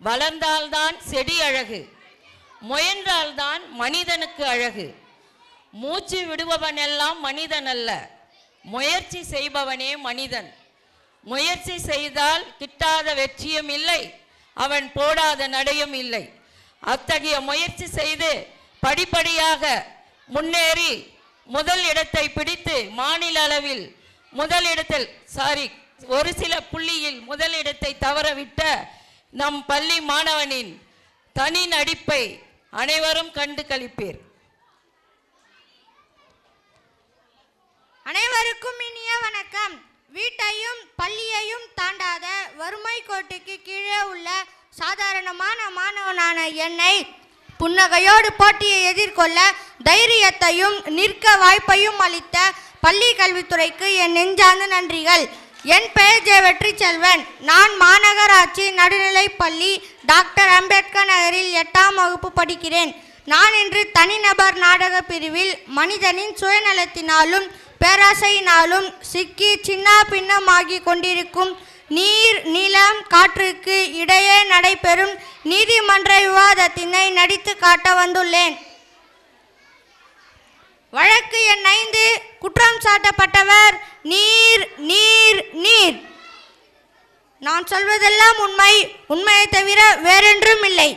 வளர்ந்தால்தான் செடி அழகு முயன்றால்தான் மனிதனுக்கு அழகு. மூச்சு விடுபவனெல்லாம் மனிதன் அல்ல முயற்சி செய்பவனே மனிதன். முயற்சி செய்தால் கிட்டாத வெற்றியும் இல்லை அவன் போடாத நடையும் இல்லை. அத்தகைய முயற்சி செய்து படிப்படியாக முன்னேறி முதல் இடத்தை பிடித்து மாநில அளவில் முதல் இடத்தில் சாரி ஒரு சில புள்ளியில் முதல் இடத்தை தவறவிட்ட நம் பள்ளி மாணவனின் தனி நடிப்பை அனைவரும் கண்டு களிப்பீர். அனைவருக்கும் இனிய வணக்கம். வீட்டையும் பள்ளியையும் தாண்டாத வறுமை கோட்டுக்கு கீழே உள்ள சாதாரணமான மாணவனான என்னை புன்னகையோடு போட்டியை எதிர்கொள்ள தைரியத்தையும் நிற்க வாய்ப்பையும் அளித்த பள்ளி கல்வித்துறைக்கு என் நெஞ்சார்ந்த நன்றிகள். என் பெயர் ஜெய வெற்றி செல்வன் நான் மாநகராட்சி நடுநிலைப்பள்ளி டாக்டர். அம்பேத்கர் நகரில் எட்டாம் வகுப்பு படிக்கிறேன். நான் இன்று தனிநபர் நாடக பிரிவில் மனிதனின் சுயநலத்தினாலும் பேராசையினாலும் சிக்கி சின்ன பின்னமாகி கொண்டிருக்கும் நீர் நிலம் காற்றுக்கு இடையே நடைபெறும் நீதிமன்ற விவாதத்தினை நடித்து காட்ட வந்துள்ளேன். வழக்கு எண் ஐந்து. குற்றம் சாட்டப்பட்டவர் நீர் நீர் நீர். நான் சொல்வதெல்லாம் உண்மை. உண்மையை தவிர வேறென்றும் இல்லை.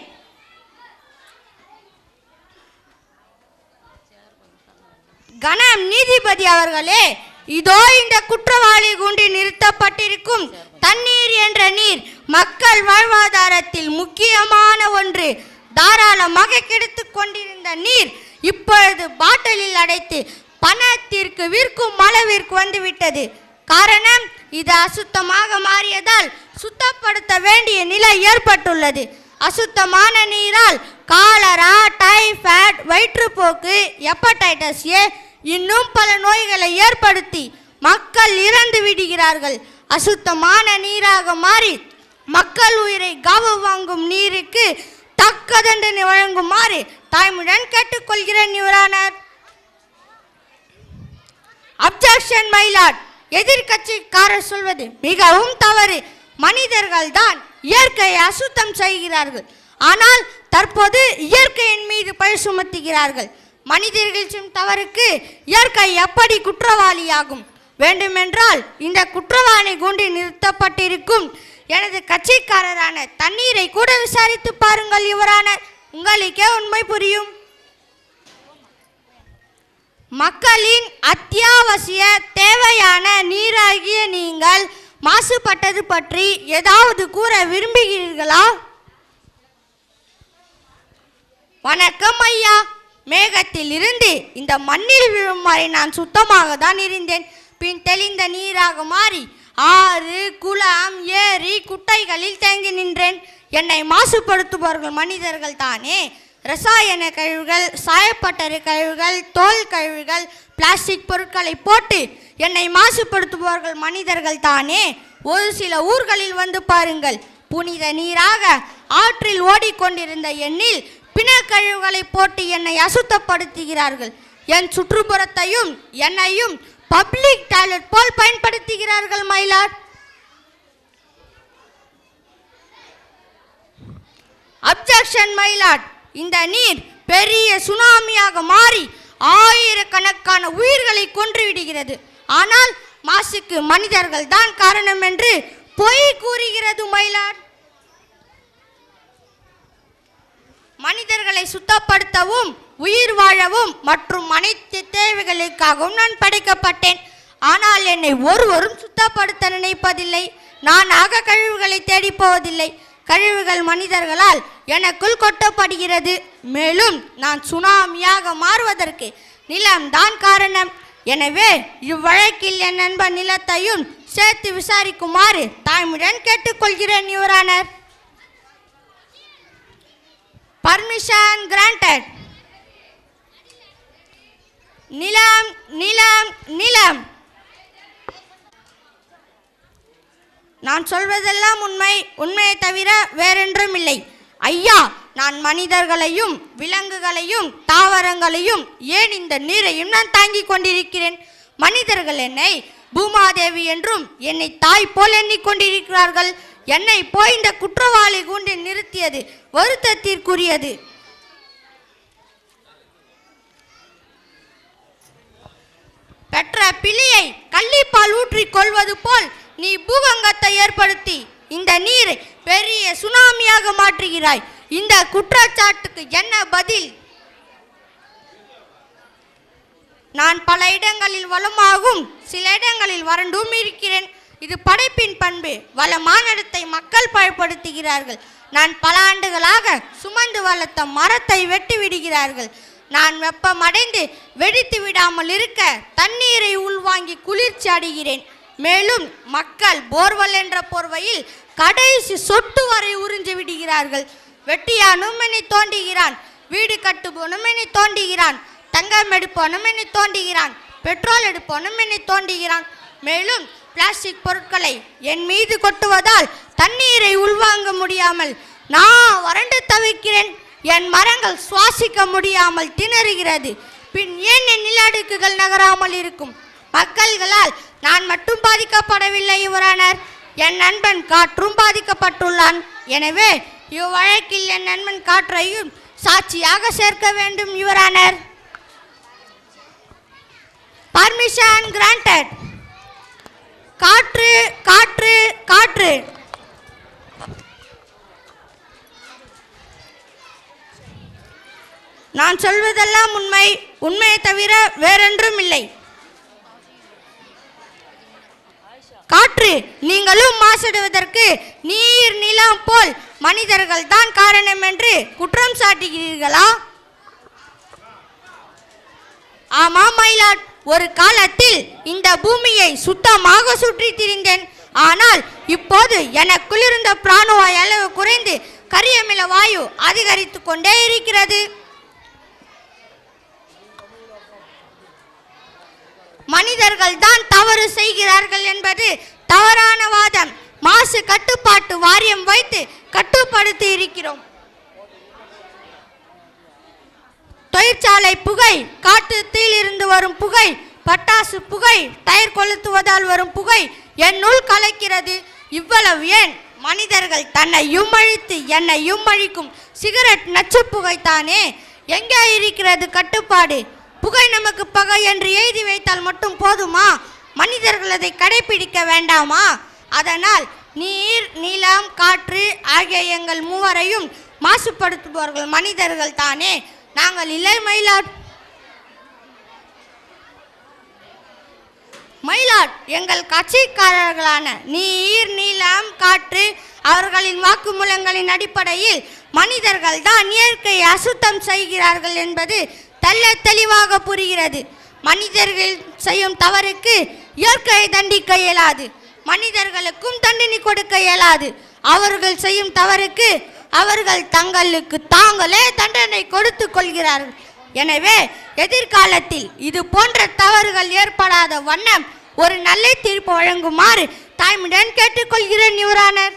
கணம் நீதிபதி அவர்களே இதோ இந்த குற்றவாளி குண்டி நிறுத்தப்பட்டிருக்கும் தண்ணீர் என்ற நீர் மக்கள் வாழ்வாதாரத்தில் முக்கியமான ஒன்று. தாராளமாக கெடுத்து கொண்டிருந்த நீர் இப்பொழுது பாட்டிலில் அடைத்து பணத்திற்கு விற்கும் அளவிற்கு வந்துவிட்டது. காரணம் இது அசுத்தமாக மாறியதால் சுத்தப்படுத்த வேண்டிய நிலை ஏற்பட்டுள்ளது. அசுத்தமான நீரால் காலரா டைஃபாய்டு வயிற்றுப்போக்கு ஹெப்படைட்டஸ் ஏ இன்னும் பல நோய்களை ஏற்படுத்தி மக்கள் இறந்து விடுகிறார்கள். அசுத்தமான நீராக மாறி மக்கள் உயிரை காவு வாங்கும் நீருக்கு தக்க தண்டனை வழங்குமாறு தாய்முடன் கேட்டுக்கொள்கிறேன் யுவரானர். அப்ஜெக்ஷன் மயிலாட் எதிர்கட்சிக்காரர் சொல்வது மிகவும் தவறு. மனிதர்கள் தான் இயற்கையை அசுத்தம் செய்கிறார்கள். ஆனால் தற்போது இயற்கையின் மீது பழி சுமத்துகிறார்கள். மனிதர்கள் செய்யும் தவறுக்கு இயற்கை எப்படி குற்றவாளியாகும்? வேண்டுமென்றால் இந்த குற்றவாளி கூண்டி நிறுத்தப்பட்டிருக்கும். எனது கட்சிக்காரரான தண்ணீரை கூட விசாரித்து பாருங்கள் இவரான உங்களுக்கே உண்மை புரியும். மக்களின் அத்தியாவசிய தேவையான நீராகிய நீங்கள் மாசுபட்டது பற்றி ஏதாவது கூற விரும்புகிறீர்களா? வணக்கம் ஐயா. மேகத்தில் இருந்து இந்த மண்ணில் விழும் வரை நான் சுத்தமாக தான் இருந்தேன். பின் தெளிந்த நீராக மாறி ஆறு குளம் ஏரி குட்டைகளில் தேங்கி நின்றேன். என்னை மாசுபடுத்துபவர்கள் மனிதர்கள் தானே. ரசாயன கழிவுகள் சாயப்பட்டறை கழிவுகள் தோல் கழிவுகள் பிளாஸ்டிக் பொருட்களை போட்டு என்னை மாசுபடுத்துபவர்கள் மனிதர்கள் தானே. ஒரு சில ஊர்களில் வந்து பாருங்கள் புனித நீராக ஆற்றில் ஓடிக்கொண்டிருந்த எண்ணில் பிணக்கழிவுகளை போட்டு என்னை அசுத்தப்படுத்துகிறார்கள். என் சுற்றுப்புறத்தையும் என்னையும் பப்ளிக் டாய்லெட் போல் பயன்படுத்துகிறார்கள் மயிலாட் அப்ஜெக்ஷன் மயிலாட் இந்த நீர் பெரிய சுனாமியாக மாறி ஆயிரக்கணக்கான உயிர்களை கொன்றுவிடுகிறது. ஆனால் மாசுக்கு மனிதர்கள் தான் காரணம் என்று பொய் கூறுகிறது மயிலாட் மனிதர்களை சுத்தப்படுத்தவும் உயிர் வாழவும் மற்றும் அனைத்து தேவைகளுக்காகவும் நான் படைக்கப்பட்டேன். ஆனால் என்னை ஒருவரும் சுத்தப்படுத்த நினைப்பதில்லை. நான் அக கழிவுகளை தேடி போவதில்லை. கழிவுகள் மனிதர்களால் எனக்குள் கொட்டப்படுகிறது. மேலும் நான் சுனாமியாக மாறுவதற்கு நிலம்தான் காரணம். எனவே இவ்வழக்கில் என் நண்பன் நிலத்தையும் சேர்த்து விசாரிக்குமாறு தாய்முடன் கேட்டுக்கொள்கிறேன் யுவரானர் பர்மிஷன் கிராண்டட் நிலம் நிலம் நிலம். நான் சொல்வதெல்லாம் உண்மை உண்மையை தவிர வேறென்றும் இல்லை. ஐயா நான் மனிதர்களையும் விலங்குகளையும் தாவரங்களையும் ஏன் இந்த நீரையும் நான் தாங்கிக் கொண்டிருக்கிறேன்? மனிதர்கள் என்னை பூமாதேவி என்றும் என்னை தாய் போல் எண்ணிக்கொண்டிருக்கிறார்கள் என்னை போய் இந்த குற்றவாளி கூண்டில் நிறுத்தியது வருத்தத்திற்குரியது. பெற்ற பிள்ளையை கள்ளிப்பால் ஊற்றிக் கொள்வது போல் நீ பூகங்கத்தை ஏற்படுத்தி இந்த நீரை பெரிய சுனாமியாக மாற்றுகிறாய். இந்த குற்றச்சாட்டுக்கு என்ன பதில்? நான் பல இடங்களில் வளமாகும் சில இடங்களில் வறண்டும் இருக்கிறேன். இது படைப்பின் பண்பு. வளமானிடத்தை மக்கள் பயன்படுத்துகிறார்கள் நான் பல ஆண்டுகளாக சுமந்து வளர்த்த மரத்தை வெட்டி விடுகிறார்கள். நான் வெப்பமடைந்து வெடித்து விடாமல் இருக்க தண்ணீரை உள்வாங்கி குளிர்ச்சி அடைகிறேன். மேலும் மக்கள் போர்வல் என்ற போர்வையில் கடைசி சொட்டு வரை உறிஞ்சு விடுகிறார்கள். வெட்டியானும் என்னை தோண்டுகிறான் வீடு கட்டுபோனும் என்னை தோண்டுகிறான் தங்கம் எடுப்போனும் என்னை தோண்டுகிறான் பெட்ரோல் எடுப்போனும் என்னை தோண்டுகிறான். மேலும் பிளாஸ்டிக் பொருட்களை என் மீது கொட்டுவதால் தண்ணீரை உள்வாங்க முடியாமல் நான் வறண்டு தவிக்கிறேன். என் மரங்கள் சுவாசிக்க முடியாமல் திணறுகிறது. பின் ஏன் என் நிலஅடுக்குகள் நகராமல் இருக்கும்? மக்கள்களால் நான் மட்டும் பாதிக்கப்படவில்லை யுவரானர் என் நண்பன் காற்றும் பாதிக்கப்பட்டுள்ளான். எனவே இவ்வழக்கில் என் நண்பன் காற்றையும் சாட்சியாக சேர்க்க வேண்டும் யுவரானர் பர்மிஷன் கிராண்டட் காற்று காற்று காற்று. நான் சொல்வதெல்லாம் உண்மை. உண்மையை தவிர வேறென்றும் இல்லை. காற்று நீங்களும் மாசடைவதற்கு நீர் நிலம் போல் மனிதர்கள் தான் காரணம் என்று குற்றம் சாட்டுகிறீர்களா? ஆமா மயிலாட் ஒரு காலத்தில் இந்த பூமியை சுத்தமாக சுற்றி திரிந்தேன். ஆனால் இப்போது எனக்குள் இருந்த பிராணவாயு அளவு குறைந்து கரியமில வாயு அதிகரித்து கொண்டே இருக்கிறது. மனிதர்கள் தான் தவறு செய்கிறார்கள் என்பது தவறான வாதம். மாசு கட்டுப்பாட்டு வாரியம் வைத்து கட்டுப்படுத்தி இருக்கிறோம். தொழிற்சாலை புகை காட்டு தீயிலிருந்து வரும் புகை பட்டாசு புகை டயர் கொளுத்துவதால் வரும் புகை என்னுள் கலைக்கிறது. இவ்வளவு ஏன்? மனிதர்கள் தன்னை யும்மழித்து என்னை யும்மழிக்கும் சிகரெட் நச்சு புகை தானே எங்கே இருக்கிறது கட்டுப்பாடு? புகை நமக்கு பகை என்று எழுதி வைத்தால் மட்டும் போதுமா? மனிதர்கள் அதை கடைபிடிக்க வேண்டாமா? அதனால் நீர் நிலம் காற்று ஆகிய எங்கள் மூவரையும் மாசுபடுத்துபவர்கள் மனிதர்கள் தானே. நாங்கள் இல்லை மயிலாட். மயிலாட் எங்கள் கட்சிக்காரர்களான நீர் நீளம் காற்று அவர்களின் வாக்குமூலங்களின் அடிப்படையில் மனிதர்கள் தான் இயற்கையை அசுத்தம் செய்கிறார்கள் என்பது தள்ள தெளிவாக புரிகிறது. மனிதர்கள் செய்யும் தவறுக்கு இயற்கையை தண்டிக்க இயலாது. மனிதர்களுக்கும் தண்டனை கொடுக்க இயலாது. அவர்கள் செய்யும் தவறுக்கு அவர்கள் தங்களுக்கு தாங்களே தண்டனை கொடுத்து கொள்கிறார்கள். எனவே எதிர்காலத்தில் இது போன்ற தவறுகள் ஏற்படாத வண்ணம் ஒரு நல்ல தீர்ப்பு வழங்குமாறு தாய்மிடன் கேட்டுக்கொள்கிறேன் யுவரானர்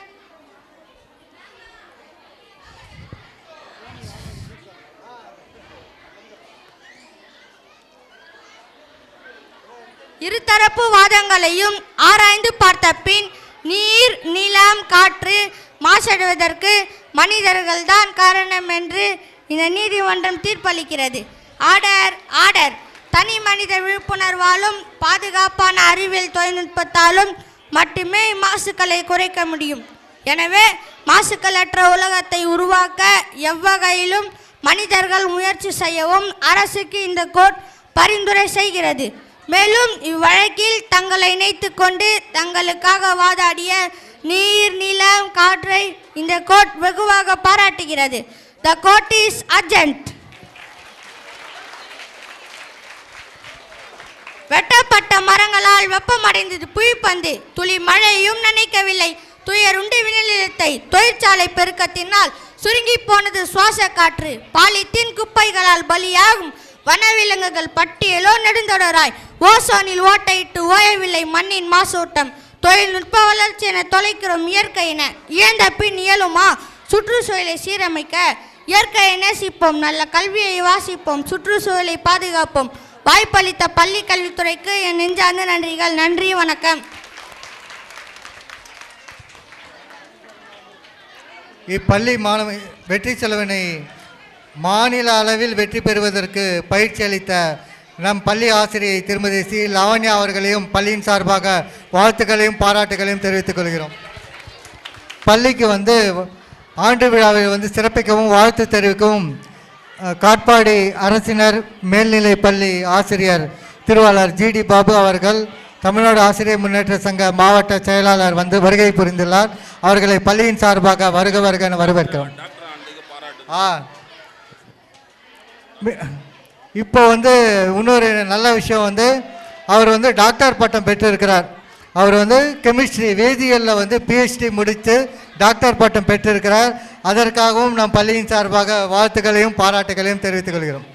இருதரப்பு வாதங்களையும் ஆராய்ந்து பார்த்த பின் நீர் நிலம் காற்று மாசடைவதற்கு மனிதர்கள்தான் காரணம் என்று இந்த நீதிமன்றம் தீர்ப்பளிக்கிறது. Order order. தனி மனித விழிப்புணர்வாலும் பாதுகாப்பான அறிவியல் தொழில்நுட்பத்தாலும் மட்டுமே மாசுக்களை குறைக்க முடியும். எனவே மாசுக்களற்ற உலகத்தை உருவாக்க எவ்வகையிலும் மனிதர்கள் முயற்சி செய்யவும் அரசுக்கு இந்த கோட் பரிந்துரை செய்கிறது. மேலும் இவ்வழக்கில் தங்களை இணைத்து கொண்டு தங்களுக்காக வாதாடிய நீர் நிலம் காற்றை இந்த கோர்ட் வெகுவாக பாராட்டுகிறது. த கோர்ட் இஸ் அர்ஜென்ட் வெட்டப்பட்ட மரங்களால் வெப்பமடைந்தது புவிப்பந்து. துளி மழையும் நினைக்கவில்லை. துயருண்டு விநிலத்தை தொழிற்சாலை பெருக்கத்தினால் சுருங்கி போனது சுவாச காற்று பாலித்தீன் குப்பைகளால் பலியாகும். வனவிலங்குகள் பட்டியலோ நெடுந்தொடராய். ஓசோனில் ஓட்டையிட்டு ஓயவில்லை மண்ணின் மாசூட்டம். தொழில்நுட்ப வளர்ச்சி என தொலைக்கிறோம் இயற்கையின இயந்த பின் இயலுமா? சுற்றுச்சூழலை சீரமைக்க இயற்கையை நேசிப்போம். நல்ல கல்வியை வாசிப்போம். சுற்றுச்சூழலை பாதுகாப்போம். வாய்ப்பளித்த பள்ளி கல்வித்துறைக்கு என் நெஞ்சார்ந்த நன்றிகள். நன்றி வணக்கம். இப்பள்ளி மாணவ வெற்றி செலவினை மாநில அளவில் வெற்றி பெறுவதற்கு பயிற்சி அளித்த நம் பள்ளி ஆசிரியை திருமதி சி. லாவண்யா அவர்களையும் பள்ளியின் சார்பாக வாழ்த்துக்களையும் பாராட்டுகளையும் தெரிவித்துக் கொள்கிறோம். பள்ளிக்கு வந்து ஆண்டு விழாவை வந்து சிறப்பிக்கவும் வாழ்த்து தெரிவிக்கவும் காட்பாடி அரசினர் மேல்நிலை பள்ளி ஆசிரியர் திருவாளர் ஜிடி பாபு அவர்கள் தமிழ்நாடு ஆசிரியர் முன்னேற்ற சங்க மாவட்ட செயலாளர் வந்து வருகை புரிந்துள்ளார். அவர்களை பள்ளியின் சார்பாக வருக வருக என வரவேற்கிறோம். ஆ. இப்போ வந்து இன்னொரு நல்ல விஷயம் வந்து அவர் வந்து டாக்டர் பட்டம் பெற்றிருக்கிறார். அவர் வந்து கெமிஸ்ட்ரி வேதியியலில் வந்து பிஹெச்டி முடித்து டாக்டர் பட்டம் பெற்றிருக்கிறார். அதற்காகவும் நம் பள்ளியின் சார்பாக வாழ்த்துக்களையும் பாராட்டுகளையும் தெரிவித்துக் கொள்கிறோம்.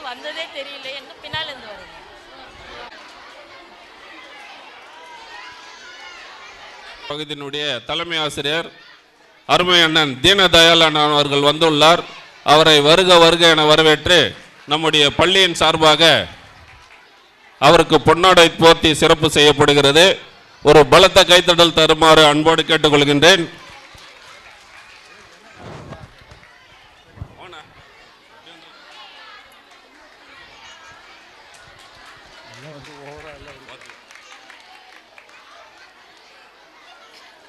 இன்னும் வந்ததே தெரியல எங்க பின்னால இருந்து பகுதியினுடைய தலைமை ஆசிரியர் அருமை அண்ணன் தீனதயாள் அண்ணன் அவர்கள் வந்துள்ளார். அவரை வருக வருக என வரவேற்று நம்முடைய பள்ளியின் சார்பாக அவருக்கு பொன்னாடை போர்த்தி சிறப்பு செய்யப்படுகிறது. ஒரு பலத்த கைத்தடல் தருமாறு அன்போடு கேட்டுக்கொள்கின்றேன்.